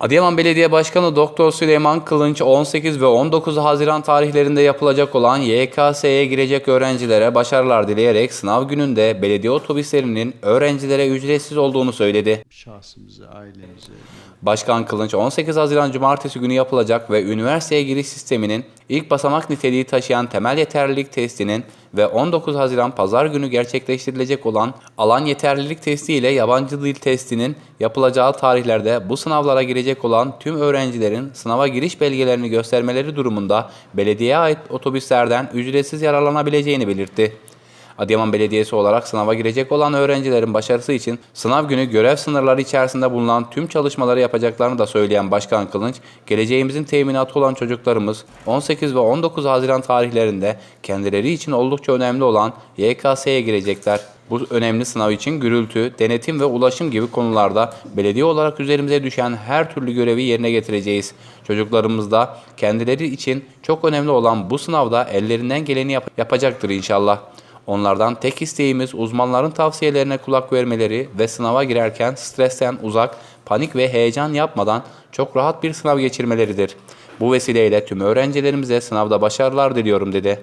Adıyaman Belediye Başkanı Doktor Süleyman Kılınç 18 ve 19 Haziran tarihlerinde yapılacak olan YKS'ye girecek öğrencilere başarılar dileyerek sınav gününde belediye otobüslerinin öğrencilere ücretsiz olduğunu söyledi. şahsımıza, ailemize, Başkan Kılınç 18 Haziran Cumartesi günü yapılacak ve üniversiteye giriş sisteminin ilk basamak niteliği taşıyan temel yeterlilik testinin ve 19 Haziran Pazar günü gerçekleştirilecek olan alan yeterlilik testi ile yabancı dil testinin yapılacağı tarihlerde bu sınavlara girecek olan tüm öğrencilerin sınava giriş belgelerini göstermeleri durumunda belediyeye ait otobüslerden ücretsiz yararlanabileceğini belirtti. Adıyaman Belediyesi olarak sınava girecek olan öğrencilerin başarısı için sınav günü görev sınırları içerisinde bulunan tüm çalışmaları yapacaklarını da söyleyen Başkan Kılınç, geleceğimizin teminatı olan çocuklarımız 18 ve 19 Haziran tarihlerinde kendileri için oldukça önemli olan YKS'ye girecekler. Bu önemli sınav için gürültü, denetim ve ulaşım gibi konularda belediye olarak üzerimize düşen her türlü görevi yerine getireceğiz. Çocuklarımız da kendileri için çok önemli olan bu sınavda ellerinden geleni yap- yapacaktır inşallah. Onlardan tek isteğimiz uzmanların tavsiyelerine kulak vermeleri ve sınava girerken stresten uzak, panik ve heyecan yapmadan çok rahat bir sınav geçirmeleridir. Bu vesileyle tüm öğrencilerimize sınavda başarılar diliyorum dedi.